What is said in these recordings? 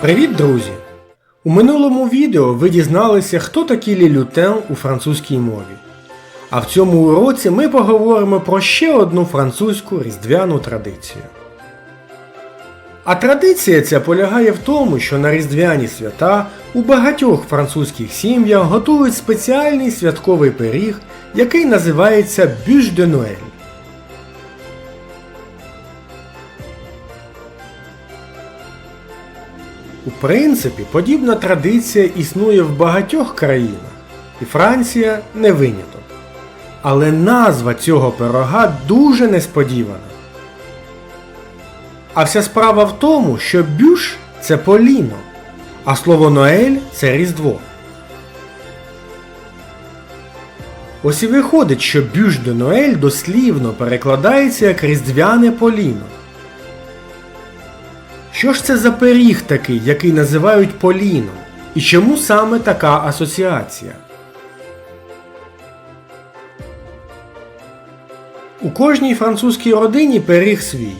Привіт, друзі! У минулому відео ви дізналися, хто такий лілютен у французькій мові. А в цьому уроці ми поговоримо про ще одну французьку різдвяну традицію. А традиція ця полягає в тому, що на різдвяні свята у багатьох французьких сім'ях готують спеціальний святковий пиріг, який називається бюш де Нуель. У принципі, подібна традиція існує в багатьох країнах, і Франція не виняток. Але назва цього пирога дуже несподівана. А вся справа в тому, що бюш це поліно, а слово Ноель це Різдво. Ось і виходить, що бюш де Ноель дослівно перекладається як різдвяне поліно. Що ж це за пиріг такий, який називають поліном? І чому саме така асоціація? У кожній французькій родині пиріг свій,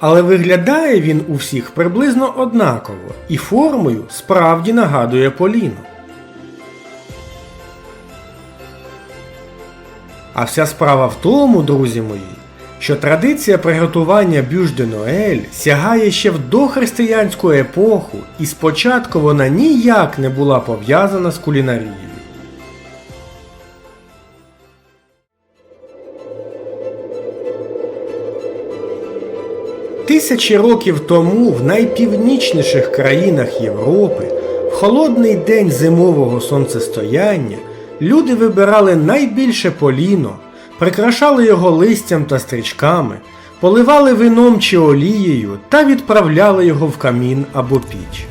але виглядає він у всіх приблизно однаково і формою справді нагадує поліно. А вся справа в тому, друзі мої, що традиція приготування бюш де Ноель сягає ще в дохристиянську епоху, і спочатку вона ніяк не була пов'язана з кулінарією. Тисячі років тому в найпівнічніших країнах Європи в холодний день зимового сонцестояння люди вибирали найбільше поліно, прикрашали його листям та стрічками, поливали вином чи олією та відправляли його в камін або піч.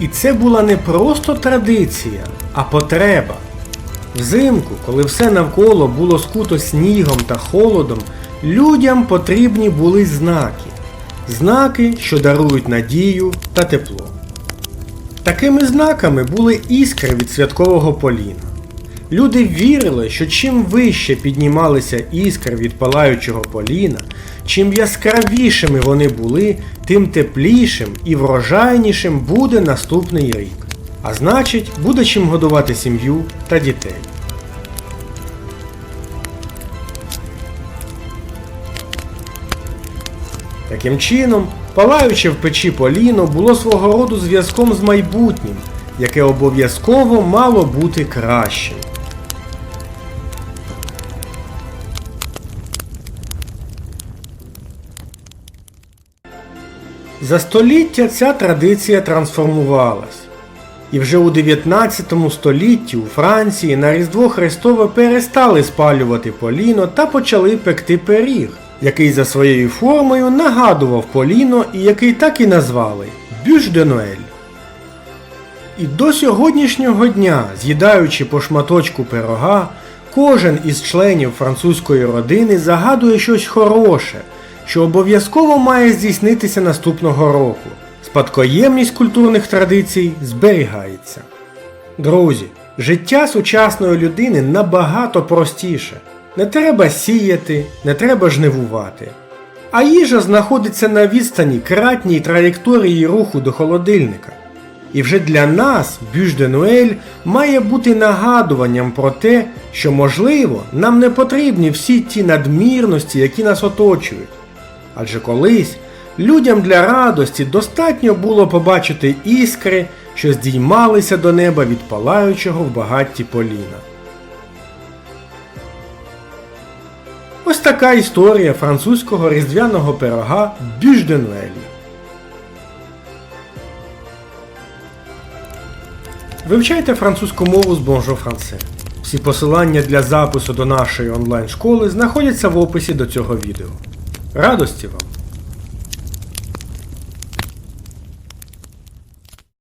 І це була не просто традиція, а потреба. Взимку, коли все навколо було скуто снігом та холодом, людям потрібні були знаки. Знаки, що дарують надію та тепло. Такими знаками були іскри від святкового поліна. Люди вірили, що чим вище піднімалися іскри від палаючого поліна, чим яскравішими вони були, тим теплішим і врожайнішим буде наступний рік. А значить, буде чим годувати сім'ю та дітей. Таким чином, палаюче в печі поліно було свого роду зв'язком з майбутнім, яке обов'язково мало бути кращим. За століття ця традиція трансформувалась. І вже у 19 столітті у Франції на Різдво Христове перестали спалювати поліно та почали пекти пиріг, який за своєю формою нагадував поліно і який так і назвали Бюш де. І до сьогоднішнього дня, з'їдаючи по шматочку пирога, кожен із членів французької родини загадує щось хороше, що обов'язково має здійснитися наступного року. Спадкоємність культурних традицій зберігається. Друзі, життя сучасної людини набагато простіше. Не треба сіяти, не треба жнивувати. А їжа знаходиться на відстані кратній траєкторії руху до холодильника. І вже для нас бюш де Нуель має бути нагадуванням про те, що, можливо, нам не потрібні всі ті надмірності, які нас оточують. Адже колись людям для радості достатньо було побачити іскри, що здіймалися до неба від палаючого в багатті поліна. Ось така історія французького різдвяного пирога Бюжденвелі. Вивчайте французьку мову з Bonjour Français. Всі посилання для запису до нашої онлайн-школи знаходяться в описі до цього відео. Радості вам!